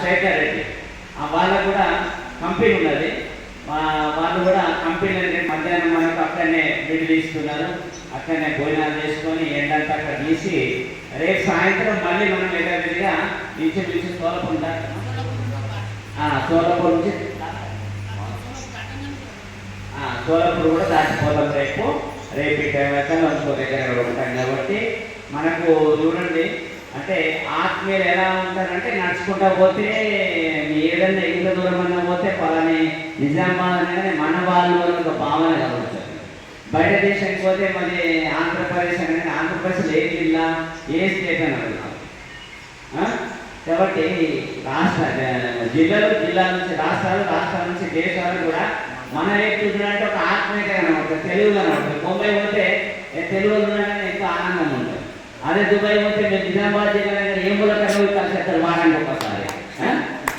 శేఖర్ రెడ్డి. వాళ్ళకు కూడా కంపెనీ ఉన్నది. వాళ్ళు కూడా కంపెనీ అనేది మధ్యాహ్నం మనకు అక్కడనే విడుదల ఇస్తున్నారు అక్కడనే భోజనాలు చేసుకొని ఎండంతా అక్కడ తీసి రేపు సాయంత్రం మళ్ళీ మనం యథావిధిగా ఇంచుమించు సోలపుంట సోలపూర్ నుంచి ఆ, కూడా దాటిపోతాం రేపు. రేపు ఇక్కడ టైం ఇంకో దగ్గర ఉంటాం కాబట్టి మనకు చూడండి. అంటే ఆత్మీయులు ఎలా ఉంటారంటే నడుచుకుంటా పోతే ఏదన్నా ఎంత దూరం అన్నా పోతే పలాని నిజామాబాద్ అనగానే మన వాళ్ళు ఒక భావన కలుగుతుంది. బయట దేశానికి పోతే మరి ఆంధ్రప్రదేశ్ అనగానే ఆంధ్రప్రదేశ్ ఏ జిల్లా ఏ స్టేట్ అని అడుగుతాం. ఆ? కాబట్టి రాష్ట్ర జిల్లాలు జిల్లాల నుంచి రాష్ట్రాలు రాష్ట్రాల నుంచి దేశాలు కూడా మన వైపు ఒక ఆత్మీయత కనబడుతుంది తెలుగు కనబడుతుంది ముంబై పోతే తెలుగులో తెలుగు ఉన్నాడని ఎంతో ఆనందం అదే దుబాయ్ పోతే మీరు నిజామాబాద్ జిల్లా ఏం కూడా కనుగొని కలిసేస్తారు వారానికి ఒకసారి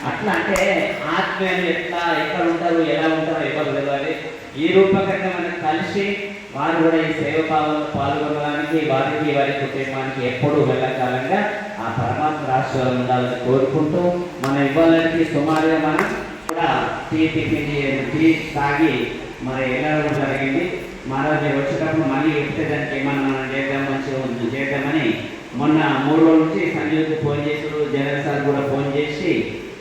అట్లా అంటే ఆత్మీయులు ఎట్లా ఎక్కడ ఉంటారు ఎలా ఉంటారో ఎవరు తెలియాలి ఈ రూపకంగా మనం కలిసి వారు కూడా ఈ సేవ భావంలో పాల్గొనడానికి వారికి వారి కుటుంబానికి ఎప్పుడూ వెళ్ళకాలంగా ఆ పరమాత్మ రాష్ట్రాలు ఉండాలని కోరుకుంటూ మన ఇవ్వాలకి సుమారుగా మనం కూడా టీ టిఫిన్ టీ తాగి మన ఎలా జరిగింది మహారాజ్ గారు వచ్చేటప్పుడు మళ్ళీ ఎక్కితే దానికి ఏమన్నా మనం చేద్దాం మంచిగా చేద్దామని మొన్న మూడు రోజుల నుంచి సంజయ్కి ఫోన్ చేశారు జగన్ సార్ కూడా ఫోన్ చేసి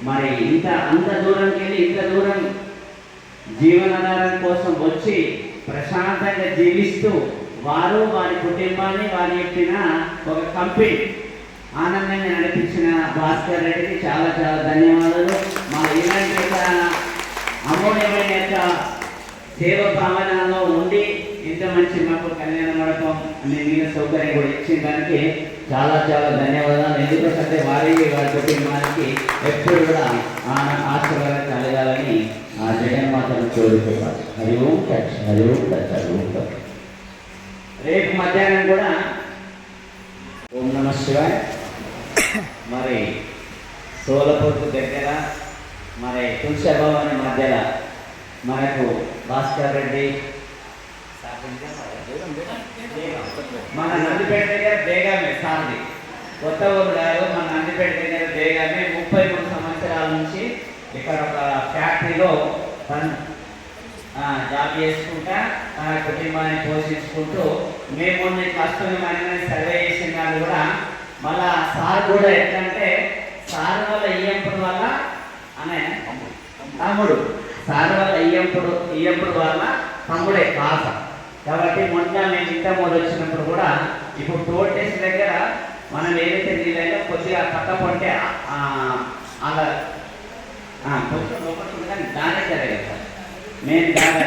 మరి ఇంత అంత దూరంకి వెళ్ళి ఇంత దూరం జీవనాధారం కోసం వచ్చి ప్రశాంతంగా జీవిస్తూ వారు వారి కుటుంబాన్ని వారి చెప్పిన ఒక కంపెనీ ఆనందంగా నడిపించిన భాస్కర్ రెడ్డికి చాలా చాలా ధన్యవాదాలు. మా ఇలాంటి యొక్క అమూల్యమైన యొక్క సేవ భావనలో ఉండి ఇంత మంచి మాకు కళ్యాణ మండపం అనే మీద సౌకర్యం కూడా ఇచ్చిన దానికి చాలా చాలా ధన్యవాదాలు. ఎందుకంటే వారి వారి కుటుంబానికి ఎప్పుడు కూడా ఆ- ఆశీర్వాదం కలగాలని ఆ జగన్మాతను కోరుకోవాలి Hari Om touch Hari Om touch Hari Om touch రేపు మధ్యాహ్నం కూడా ఓం నమ శివాయ్. మరి సోలపూర్ దగ్గర మరి తులసిభవన్ మధ్యలో మనకు భాస్కర్ రెడ్డి. మన నందిపేట దగ్గర బేగామే సార్ది. కొత్త ఊరు గారు మన నందిపేట దగ్గర బేగామే ముప్పై మూడు సంవత్సరాల నుంచి ఇక్కడ ఒక ఫ్యాక్టరీలో తను జాబ్ చేసుకుంటా తన కుటుంబాన్ని పోషించుకుంటూ మేము కష్టమే కష్టం మనని సర్వే చేసిన వాళ్ళు కూడా మళ్ళా సార్ కూడా ఎట్లంటే సార్ వల్ల ఇయ్యంపుడు వల్ల అనే తమ్ముడు. సార్ వల్ల ఇయ్యంపుడు ఇయ్యంపుడు వల్ల తమ్ముడే కాస. కాబట్టి మొన్న మేము ఇంత మొదలు వచ్చినప్పుడు కూడా ఇప్పుడు టోల్ టెస్ట్ దగ్గర మనం ఏదైతే నీళ్ళైనా కొద్దిగా పక్క పొంటే అలా కొంచెం లోపల కానీ దానే జరగదు సార్ నేను దాని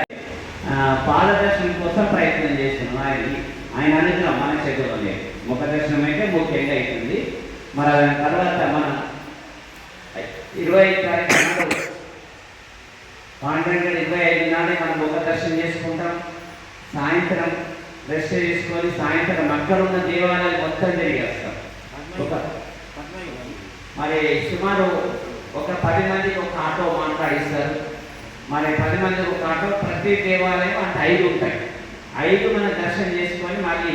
పాదదర్శనం కోసం ప్రయత్నం చేస్తున్నాను ఆయన ఆయన అనుగ్రహం మన చేతిలో లేదు ముఖ దర్శనం అయితే ముఖ్యంగా అవుతుంది. మరి తర్వాత మన ఇరవై తారీఖు నాడు ఇరవై ఐదు నాడే మనం ముఖ దర్శనం చేసుకుంటాం. సాయంత్రం రెస్ట్ చేసుకొని సాయంత్రం అక్కడ ఉన్న దేవాలయాలు మొత్తం తిరిగేస్తాం. ఒక మరి సుమారు ఒక పది మందికి ఒక ఆటో మాట్లాడిస్తారు. మరి పది మందికి ఒక ఆటో ప్రతి దేవాలయం అంటే ఐదు ఉంటాయి. ఐదు మనం దర్శనం చేసుకొని మళ్ళీ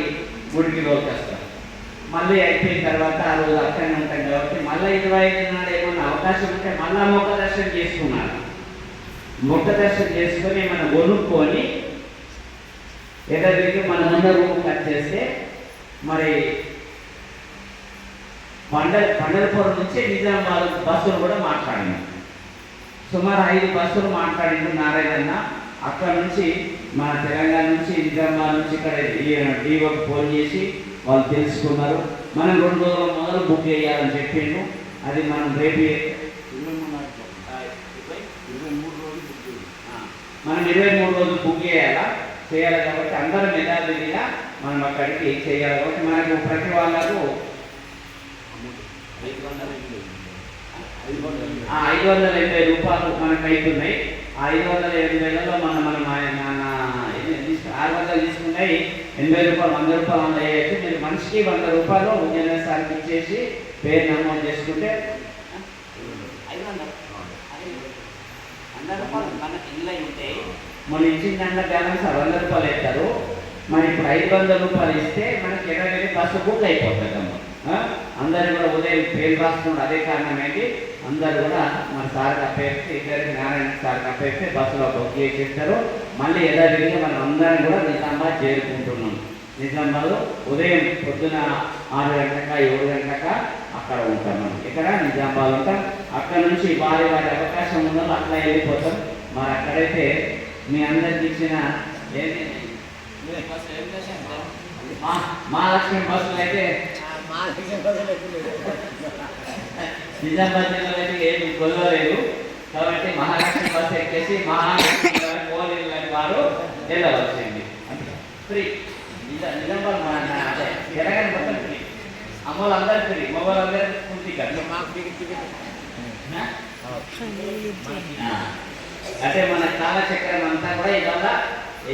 గుడికి వస్తాం మళ్ళీ అయిపోయిన తర్వాత ఆ రోజు అక్కడనే ఉంటాం కాబట్టి మళ్ళీ ఇరవై ఐదు నాడు ఏమన్నా అవకాశం ఉంటే మళ్ళీ మొక్క దర్శనం చేసుకున్నారు. మొక్క దర్శనం చేసుకొని మనం కొనుక్కొని ఎదరికి మనం ముందు రూమ్ కట్ చేస్తే మరి పండల పండలపురం నుంచి నిజామాబాద్ బస్సులు కూడా మాట్లాడినాం సుమారు ఐదు బస్సులు మాట్లాడిండు నారాయణ అక్కడ నుంచి మన తెలంగాణ నుంచి నిజామాబాద్ నుంచి ఇక్కడ డీఓకి ఫోన్ చేసి వాళ్ళు తెలుసుకున్నారు. మనం రెండు రోజుల మొదలు బుక్ చేయాలని చెప్పిండు అది మనం రేపు ఆ, మనం ఇరవై మూడు రోజులు బుక్ చేయాలా? చేయాలి కాబట్టి అందరం యథావిధిగా మనం అక్కడికి చేయాలి కాబట్టి మనకు ప్రతి వాళ్ళకు ఆ ఐదు వందల ఎనభై రూపాయలు మనకు అవుతున్నాయి ఆ ఐదు వందల ఎనభై వేలలో మన మనం ఆరు వందలు తీసుకున్నాయి ఎనభై రూపాయలు వంద రూపాయలు వంద వేయచ్చు మీరు మనిషికి వంద రూపాయలు సార్కి ఇచ్చేసి పేరు నమోదు చేసుకుంటే ఐదు వందలు అదే వంద రూపాయలు మనకి ఇల్లు మన ఇచ్చిన దాంట్లో బ్యాలెన్స్ ఆ వంద రూపాయలు ఇస్తారు మరి ఇప్పుడు ఐదు వందల రూపాయలు ఇస్తే మనకి ఇరవై వేలు బస్సు బుక్ అయిపోతుంది అమ్మ అందరూ కూడా ఉదయం పేరు రాస్తున్నారు అదే కారణం ఏంటి? కూడా మన సార్ అప్పేస్తే ఇద్దరికి నారాయణ సార్ అప్పేస్తే బస్సులో బుక్ చేసేస్తారు మళ్ళీ యథావిధిగా మనం అందరం కూడా నిజామాబాద్ చేరుకుంటున్నాం. నిజామాబాద్ ఉదయం పొద్దున ఆరు గంటక ఏడు గంటక అక్కడ ఉంటాం మనం. ఇక్కడ నిజామాబాద్ ఉంటాం. అక్కడ నుంచి వారి వారి అవకాశం ఉన్నదో అట్లా వెళ్ళిపోతాం. మరి అక్కడైతే మీ అందరికి ఇచ్చిన మహాలక్ష్మి బస్సులు అయితే నిజామాబాద్ జిల్లాలో అయితే ఏమి కొలవలేదు. కాబట్టి మహాలక్ష్మి బస్సు ఎక్కేసి మహాలక్ష్మి కోలేరు లాంటి వారు వెళ్ళవచ్చండి ఫ్రీ. నిజా నిజామాబాద్ మన అదే. తెలంగాణ మొత్తం ఫ్రీ. అమ్మలు అందరూ ఫ్రీ. మగవాళ్ళు అందరూ కుంటి అంటే మన కాలచక్రం అంతా కూడా ఇవాళ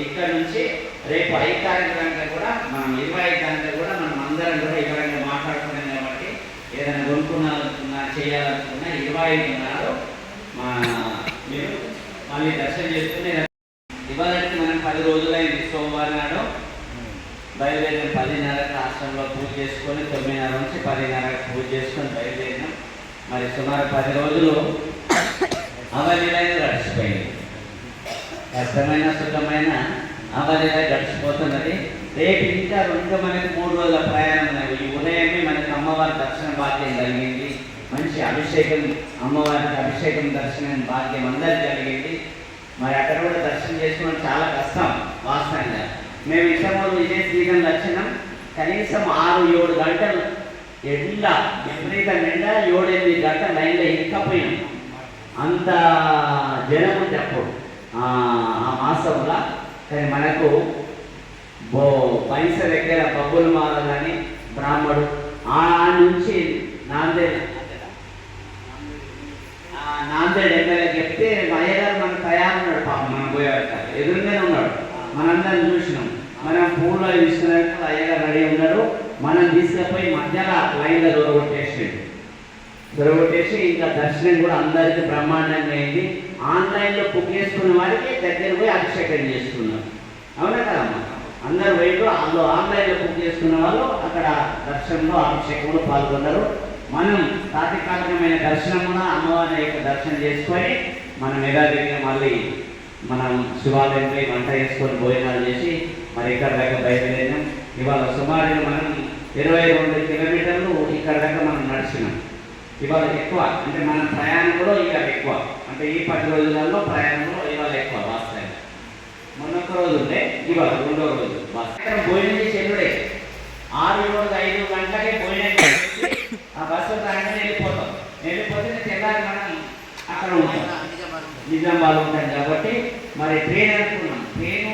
ఇక్కడ నుంచి రేపు ఐదు తారీఖు దాకా కూడా మనం ఇరవై ఐదు దాకా కూడా మనం అందరం కూడా వివరంగా మాట్లాడుకున్నాం కాబట్టి ఏదైనా కొనుక్కున్నాలనుకున్నా చేయాలనుకున్నా ఇరవై ఐదు నాడు మా మీరు మళ్ళీ దర్శనం చేసుకుని ఇవాళకి మనం పది రోజులైంది సోమవారం నాడు బయలుదేరిన పదిన్నరకు ఆశ్రమంలో పూజ చేసుకొని తొమ్మిదిన్నర నుంచి పదిన్నరకు పూజ చేసుకొని బయలుదేరిన మరి సుమారు పది రోజులు అవలీలైన గడిచిపోయింది. కష్టమైన సుఖమైన అవలీల గడిచిపోతున్నది. రేపు ఇంకా రెండు మనకి మూడు రోజుల ప్రయాణం ఉన్నది. ఈ ఉదయమే మనకి అమ్మవారి దర్శన భాగ్యం కలిగింది. మంచి అభిషేకం అమ్మవారికి అభిషేకం దర్శనం భాగ్యం అందరికి జరిగింది మరి అక్కడ కూడా దర్శనం చేసుకోవడం చాలా కష్టం వాస్తవంగా. మేము ఇంతకుముందు ఇదే సీజన్ దర్శనం కనీసం ఆరు ఏడు గంటలు ఎండ విపరీత ఎండ ఏడు ఎనిమిది గంటల లైన్లో ఇంకపోయినాం అంత జనం ఉంది అప్పుడు. ఆ మాసంలో కానీ మనకు బో పైస దగ్గర బబ్బులు మారాలని బ్రాహ్మడు ఆ నుంచి నాందేడ్ ఆ నాందేడ్ ఎమ్మెల్యే చెప్తే అయ్యగారు మన తయారున్నాడు పాపం మనం పోయేవాడు ఎదురుగానే ఉన్నాడు. మనందరం చూసినాం. మనం పూలు అవి తీసుకున్నాక అయ్యగారు రెడీ ఉన్నాడు మనం తీసుకుపోయి మధ్యలో లైన్లో దూరగొట్టేసి దొరగొట్టేసి ఇంకా దర్శనం కూడా అందరికీ బ్రహ్మాండంగా అయింది. ఆన్లైన్లో బుక్ చేసుకున్న వారికి దగ్గర పోయి అభిషేకం చేసుకున్నారు. అవునా కదమ్మా? అందరు వైపు అందులో ఆన్లైన్లో బుక్ చేసుకున్న వాళ్ళు అక్కడ దర్శనంలో అభిషేకంలో పాల్గొన్నారు. మనం తాత్కాలికమైన దర్శనమున అమ్మవారి యొక్క దర్శనం చేసుకొని మనం యథావిధిగా మళ్ళీ మనం శివాలయంపై వంట చేసుకొని భోజనాలు చేసి మరి ఇక్కడ దాకా బయలుదేరినాం? ఇవాళ సుమారుగా మనం ఇరవై రెండు కిలోమీటర్లు ఇక్కడ దాకా మనం నడిచినాం. ఇవాళ ఎక్కువ అంటే మన ప్రయాణం కూడా ఇవాళ ఎక్కువ. అంటే ఈ పది రోజులలో ప్రయాణంలో ఇవాళ ఎక్కువ వాస్తవం మొన్న ఒక రోజు ఉంటే ఇవాళ రెండో రోజు వాస్తవం భోజనం చేసి ఎల్లుడే ఆరు రోజు ఐదు గంటలకే భోజనం ఆ బస్సు రాగానే వెళ్ళిపోతాం. వెళ్ళిపోతే తెల్లారి మనం అక్కడ ఉంటాం. నిజామాబాద్ ఉంటాం కాబట్టి మరి ట్రైన్ అనుకున్నాం. ట్రైను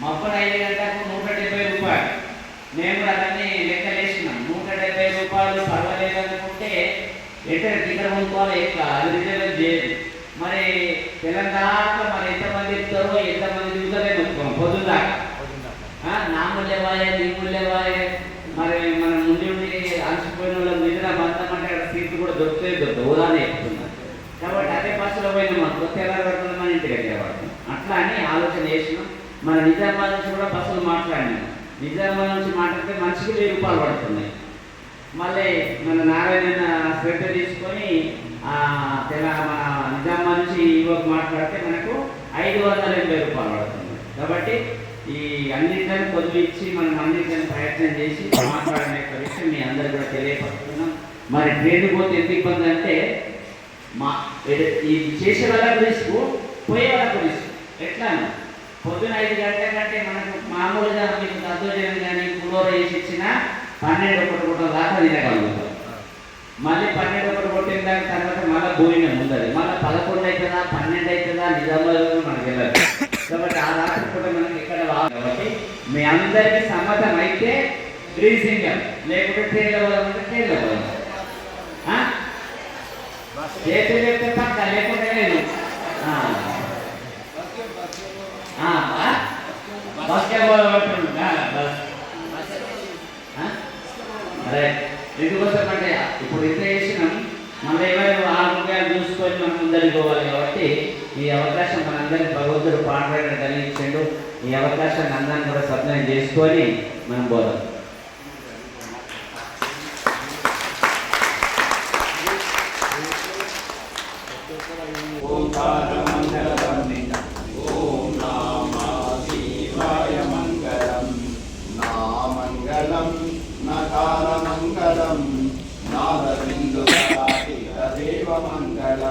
ముప్పై ఐదు గంటలకు నూట డెబ్బై రూపాయలు. మేము కూడా అవన్నీ లెక్కలేసినాం నూట డెబ్బై రూపాయలు పర్వాలేదు అనుకుంటే ఎక్కడ టికెట్ కొనుక్కోవాలి ఎట్లా? అది రిజర్వ్ చేయదు. మరి తెలంగాణలో మరి ఎంతమంది ఇస్తారో ఎంతమంది దిగుతారో కొనుక్కోం పొద్దున్న దాకా. ఆ, నా ముళ్ళేవాయే నీ మరి మనం ముందు అలసిపోయిన వాళ్ళ నిద్ర బంధం అంటే అక్కడ సీట్లు కూడా దొరుకుతాయి దొరుకుతాయి. ఉదాహరణ చెప్తున్నా. కాబట్టి అదే బస్సులో పోయిన మనకు తెల్లవారు మన ఇంటికి వెళ్ళేవాడు అట్లా అని ఆలోచన చేసినాం. మన నిజామాబాద్ నుంచి కూడా బస్సులు మాట్లాడినాం. నిజామాబాద్ నుంచి మాట్లాడితే మనిషికి వెయ్యి రూపాయలు పడుతున్నాయి. మళ్ళీ మన నారాయణ శ్రద్ధ తీసుకొని తెలంగాణ నిజామాబాద్ నుంచి ఈరోజు మాట్లాడితే మనకు ఐదు వందల ఎనభై రూపాయలు పడుతుంది కాబట్టి ఈ అన్నింటిని పొదుపు ఇచ్చి మనం అన్నింటిని ప్రయత్నం చేసి మాట్లాడిన యొక్క విషయం మీ అందరు కూడా తెలియపరుస్తున్నాం. మరి ట్రైన్ పోతే ఎంత ఇబ్బంది అంటే మా ఇది ఈ చేసే వాళ్ళకు రిస్క్ పోయే వాళ్ళకు రిస్క్. ఎట్లా? పొద్దున ఐదు గంటల కంటే మనకు మామూలుగా మీకు దద్దోజనం కానీ పులోర వేసి ఇచ్చిన పన్నెండు ఒకటి గుట్ట దాకా తినగలుగుతాం. మళ్ళీ పన్నెండు ఒకటి కొట్టిన దాని తర్వాత మళ్ళీ భోజనం ఉండదు. మళ్ళీ పదకొండు అవుతుందా పన్నెండు అవుతుందా నిజామాబాద్ మనకి వెళ్ళదు. కాబట్టి ఆ రాత్రి కూడా మనకి ఇక్కడ కాబట్టి మీ అందరికీ సమ్మతం అయితే రీసింగం లేకుంటే ట్రైన్లో పోదామంటే ట్రైన్లో పోదాం ఆ? చేతులు చెప్తే పక్క లేకుంటే లేదు ఆ. ఆ, ఆ? అదే ఎందుకోసం అంటే ఇప్పుడు ఇంత చేసినాం మనం ఏమైనా ఆ రూపాయలు చూసుకొని మనం ముందరికి పోవాలి కాబట్టి ఈ అవకాశం మనందరికి భగవంతుడు పాండరాయణ కలిగించాడు ఈ అవకాశాన్ని అందరం కూడా సద్వినియోగం చేసుకొని మనం పోదాం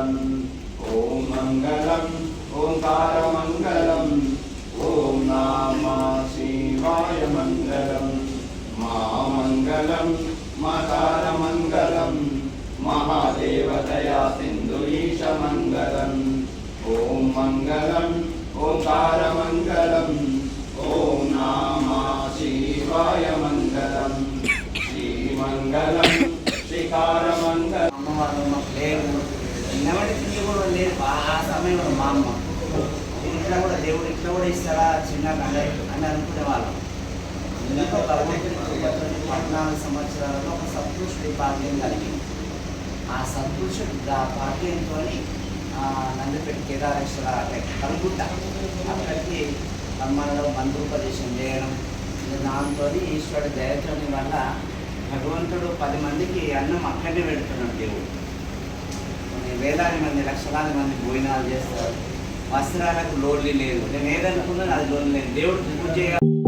మంగళం. ఓం మంగళం. ఓంకారమంగళం ఓం నామ శివాయ మంగళం. మా మంగళం మకారమంగళం మహాదేవతయా సింధు ఈశ మంగళం. ఓం మంగళం. ఓంకారమంగళం ఓం నామ శివాయ మంగళం. శ్రీమంగళం తీయ కూడా లేదు బాగా సమయం కూడా మా అమ్మ. ఇట్లా కూడా దేవుడు ఇట్లా కూడా ఇస్తారా చిన్న అని అని అనుకునే వాళ్ళం. ఎందుకో భగవంతుడికి పద్నాలుగు సంవత్సరాలలో ఒక సత్పురుషుడి భాగ్యం కలిగింది. ఆ సత్పురుషుడు ఆ భాగ్యంతో నందిపేట కేదారేశ్వర కలుగుట అక్కడికి మనలో మంత్రోపదేశం చేయడం దాంతో ఈశ్వరుడు దయచని వల్ల భగవంతుడు పది మందికి అన్నం అక్కడనే పెడుతున్నాడు దేవుడు. వేలాది మంది లక్షలాది మంది భోజనాలు చేస్తారు. వస్త్రాలకు లోన్లీ లేదు నేను ఏదనుకున్నాను అది లోన్ లేదు దేవుడు పూజ చేయాలి.